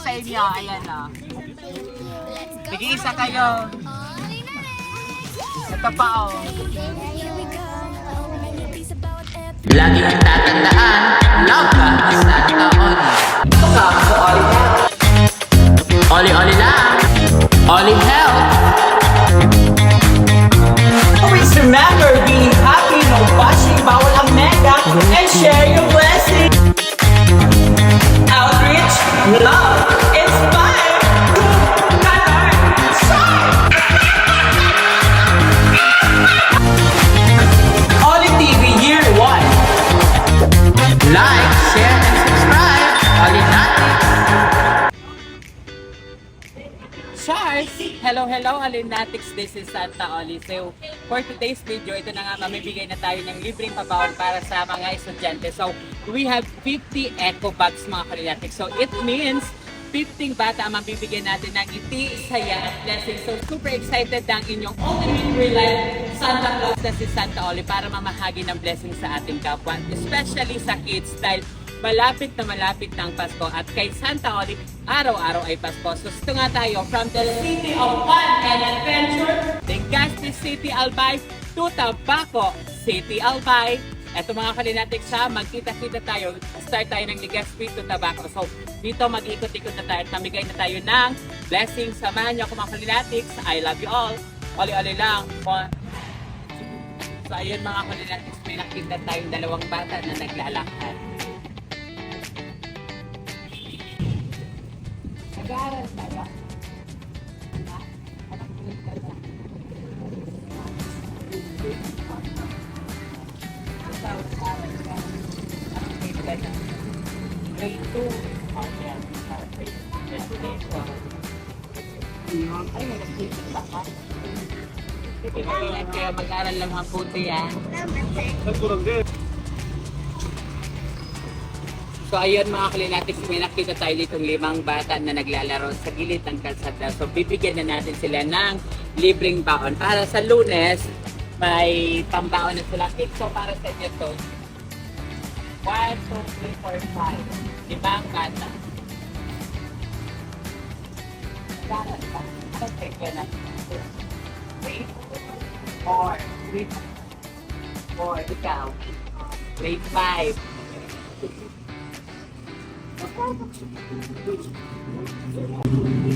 sa inyo. Ayan o. Bigay isa kayo. Ito pa oh. o. Lagi mong tatandaan, love ka sa taon. Oli Oli lang. Oli Health. Alinatics. This is Santa Oli. So, for today's video, ito na nga, mamibigay na tayo ng libreng pabawon para sa mga estudyante. So, we have 50 eco bags mga Kalinatics. So, it means 15 bata ang mabibigyan natin ng ngiti, saya, at blessing. So, super excited ang inyong ultimate real life Santa Claus na si Santa Oli para mamahagi ng blessing sa ating kapwa. Especially sa kids dahil malapit na malapit ang Pasko at kay Santa Oli, araw-araw ay Pasko. So ito nga tayo from the City of Fun and Adventure, Legazpi City Albay to Tabaco City Albay. Eto mga kalinatics ha, magkita-kita tayo. Start tayo ng Legazpi to Tabaco. So dito mag-ikot-ikot na tayo at namigay na tayo ng blessing. Samahan niyo ako mga kalinatics. I love you all. Oli-oli lang. So ayun mga kalinatics, may nakita tayong dalawang bata na naglalakad. Nag-aaral ka ba? Anong grade ka na? Ikaw, nag-aaral ka. Grade ka na? Grade 2. Oh, yan. Grade 2. Ayun. Ay, ba ka? Sige, mag-ingat kayo. Mag-aaral lang mabuti yan. So ayun mga kalinatics, may nakita tayo ditong limang bata na naglalaro sa gilid ng kalsada. So bibigyan na natin sila ng libreng baon. Para sa lunes, may pambaon na sila. So para sa inyo to, 1, 2, 3, 4, 5. Limang bata. Grade ka na? Grade 4. Grade 4. Ikaw? Grade 5. Thank you.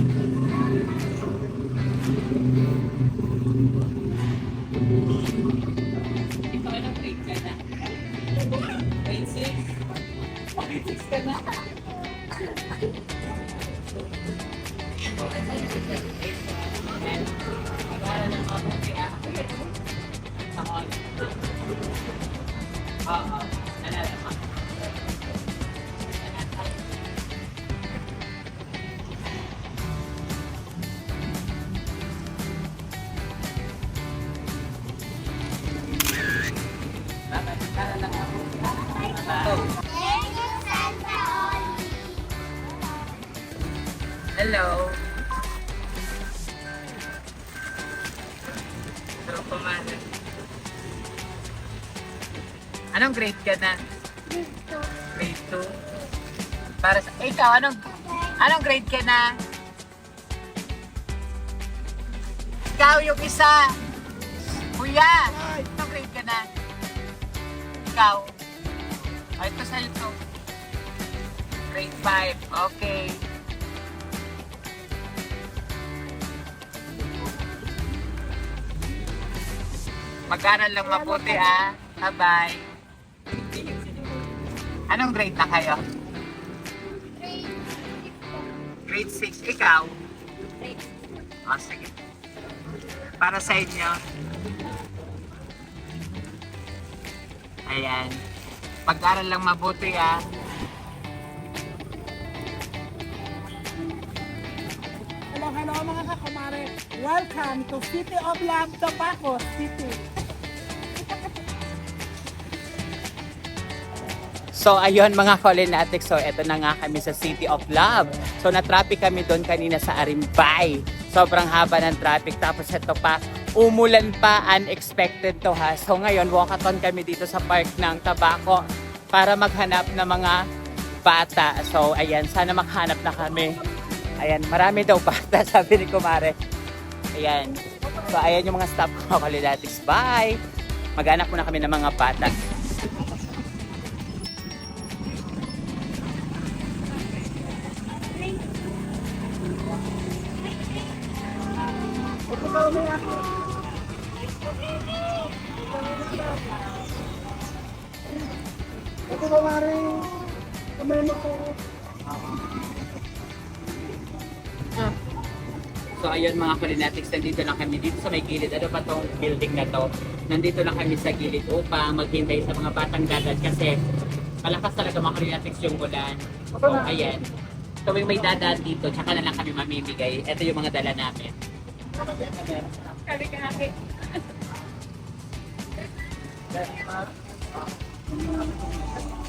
Anong grade ka na? Grade 2. Para sa... Eh, ikaw, anong... Anong grade ka na? Ikaw yung isa. Kuya, anong grade ka na? Ikaw. Ay, ito sa'yo to. Grade 5. Okay. Mag-aral lang mabuti ah. Bye-bye. Anong grade na kayo? Grade 6. Ikaw? Oh, sige. Para sa inyo. Ayan. Pag-aral lang mabuti ah. Hello, hello mga kakumare. Welcome to City of Love, Tabaco City. So ayun mga Colinatics, so eto na nga kami sa City of Love. So na-traffic kami doon kanina sa Arimbay. Sobrang haba ng traffic. Tapos ito pa, umulan pa, unexpected to ha. So ngayon, walkathon kami dito sa park ng Tabaco para maghanap ng mga bata. So ayan, sana makhanap na kami Ayan, marami daw bata, sabi ni Kumare. Ayan. So, ayan yung mga staff ko, Kalidatics. Bye! Mag-anak muna kami ng mga bata. So ayun mga Kulinatics, nandito lang kami dito sa may gilid. Ano pa tong building na to? Nandito lang kami sa gilid upang maghintay sa mga batang dagat kasi malakas talaga mga Kulinatics yung ulan. So ayan. Tuwing may dadaan dito, tsaka na lang kami mamimigay. Ito yung mga dala namin. Ang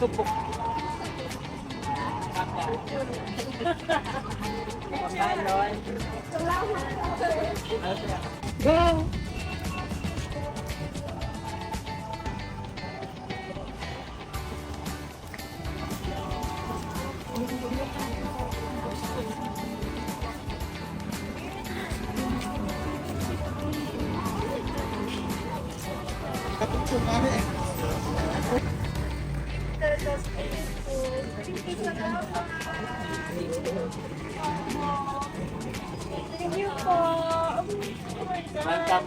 subok. Go! Ay, subok. Pambalon. Go! Welcome.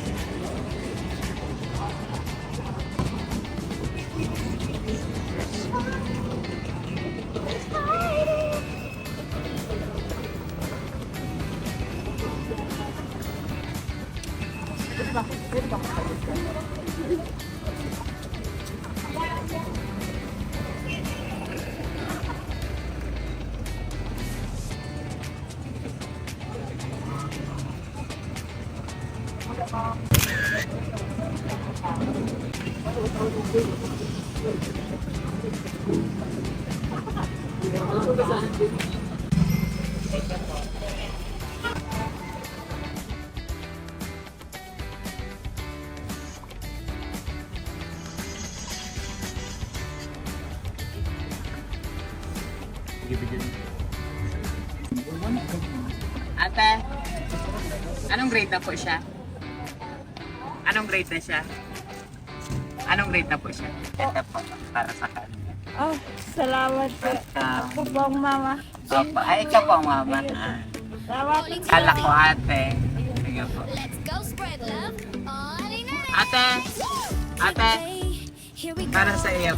Ate, anong grade na po siya? Anong grade na siya? Anong grade na po siya? Ito po, para sa kanya. Oh, salamat po. Ako po ang mama. Opo, ay ikaw po ang mama. Ah, Salamat po. Kala ko ate. Sige po. Let's go spread love all in it. Ate, ate, para sa iyo.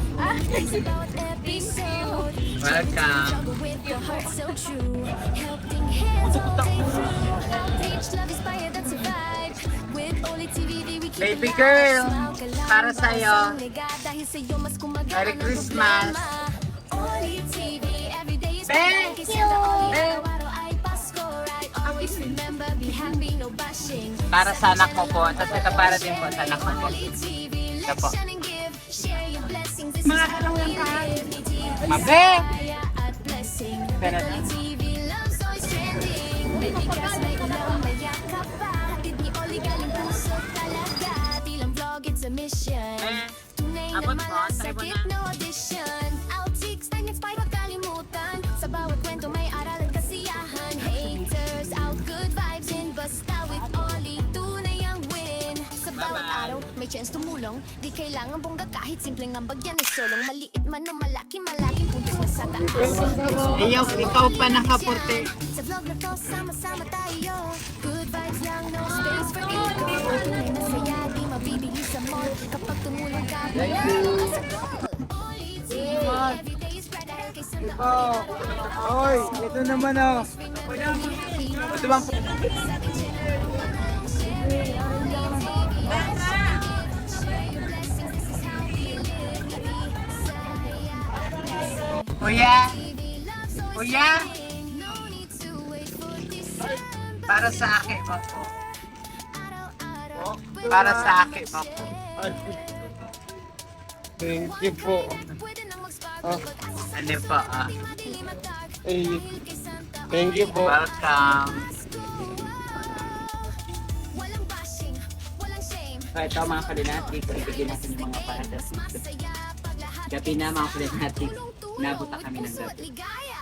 It's about episode. Welcome. Baby girl, lang, para sa'yo. Merry Christmas. Thank you. Para sa anak mo po. Tapos ito para din po sa anak mo po. Ito po. Mga we live. Mabe! Kaya malasakit na. no audition Outtakes na inspire pagkalimutan Sa bawat kwento may aral at kasiyahan. Haters out, good vibes in Basta with Oli, tunay ang win. Sa bawat araw may chance tumulong. Di kailangan bongga kahit simpleng ambag yan ay solong. Maliit man o malaki, malaking puntos na sa taas. Iyaw, ikaw pa nakaporte. sa vlog na to, sama-sama tayo. Good vibes lang, no space for ego Tunay na saya, di mabibigay sa mall Kapag tumulong ka, manalo ka sa Santa Oy, ito naman oh. Ito bang Kuya! Kuya! Para sa akin po. Para sa akin mo po. Thank you po. Ano po ah? Ay, thank you po. Welcome. Walang bashing, walang shame So ito mga kalinati, ibigin natin yung mga paradas Gabi na mga kalinati, nabuta kami ng gabi. ligaya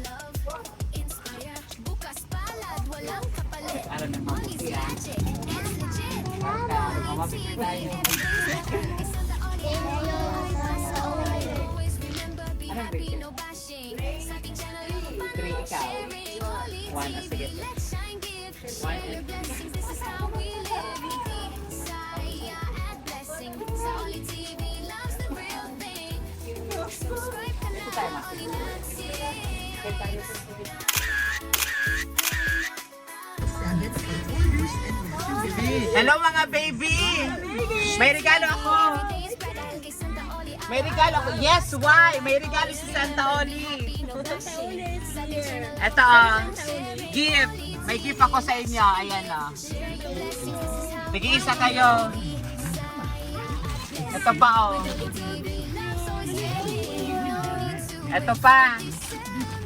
Love, inspire Bukas palad, walang kapalit Para ng mabuti ah. Anong grade ka? Three ikaw. One, ah, sige. One and Hello mga baby! May regalo ako! May regalo ako. Yes, why? May regalo si Santa Oli. Ito ah. Gift. May gift ako sa inyo. Ayan ah. Sige, isa kayo. Ito pa oh. Ito pa.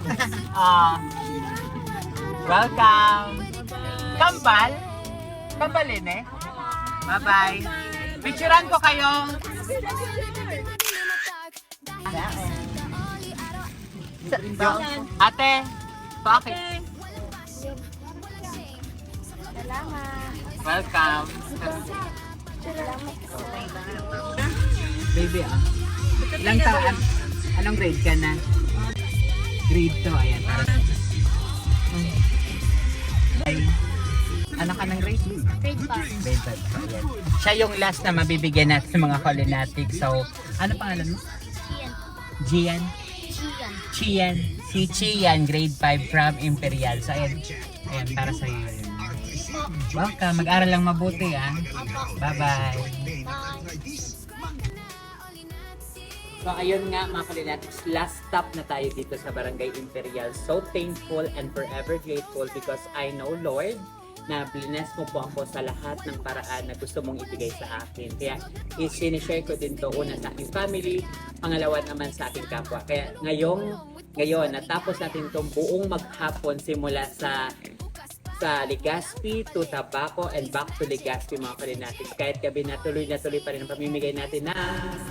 Ah. Welcome. Kambal. Kambalin eh. Bye-bye. Picturean ko kayo. Ate, bakit? Welcome. Baby ah. Ilang taon? Anong grade ka na? Grade 2, ayan. Ano ka ng grade? Grade 5. Grade 5. Ayan. Siya yung last na mabibigyan natin mga culinatics. So, ano pangalan mo? Gian? Chiyan. Chian. Si Chian, grade 5 from Imperial. So, ayan. Ayan, para sa iyo. Welcome. Mag-aral lang mabuti, ah. Bye-bye. So, ayun nga, mga kulinatics. Last stop na tayo dito sa Barangay Imperial. So thankful and forever grateful because I know, Lord, na bless mo po ako sa lahat ng paraan na gusto mong ibigay sa akin. Kaya i-sinishare ko din to una sa aking family, pangalawa naman sa aking kapwa. Kaya ngayong, ngayon, natapos natin itong buong maghapon simula sa sa Legazpi to Tabaco and back to Legazpi mga kalinatics. Kahit gabi na tuloy na tuloy pa rin ang pamimigay natin na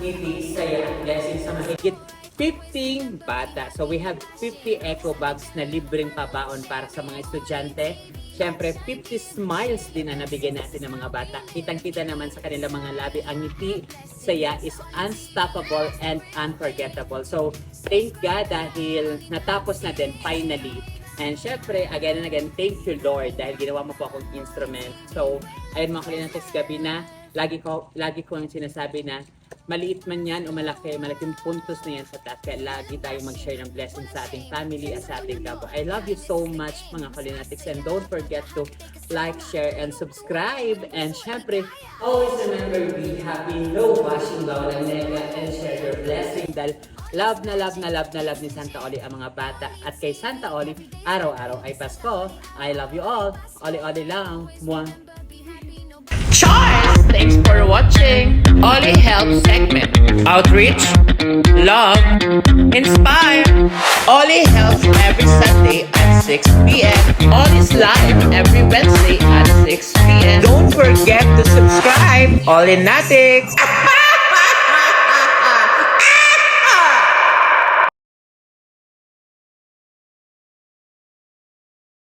ngiti, saya, at blessing sa mahigit 15 bata. So we have 50 eco bags na libreng pabaon para sa mga estudyante. Siyempre, 50 smiles din na nabigyan natin ng mga bata. Kitang-kita naman sa kanilang mga labi, ang ngiti, saya is unstoppable and unforgettable. So, thank God dahil natapos na din finally And syempre, again and again, thank you Lord dahil ginawa mo po akong instrument. So, ayun mga kalinatis gabi na, lagi ko, lagi ko ang sinasabi na maliit man yan o malaki, malaking puntos na yan sa taas. Kaya lagi tayong mag-share ng blessing sa ating family at sa ating kapwa. I love you so much mga kalinatics and don't forget to like, share, and subscribe. And syempre, always remember be happy, no washing bawal ang nega, and share your blessing dahil love na love na love na love ni Santa Oli ang mga bata. At kay Santa Oli, araw-araw ay Pasko. I love you all. Oli-oli lang. Mwah. Charles! Thanks for watching Ollie Help segment. Outreach, love, inspire. Ollie helps every Sunday at 6 p.m. Ollie's live every Wednesday at 6 p.m. Don't forget to subscribe. Ollie Natics!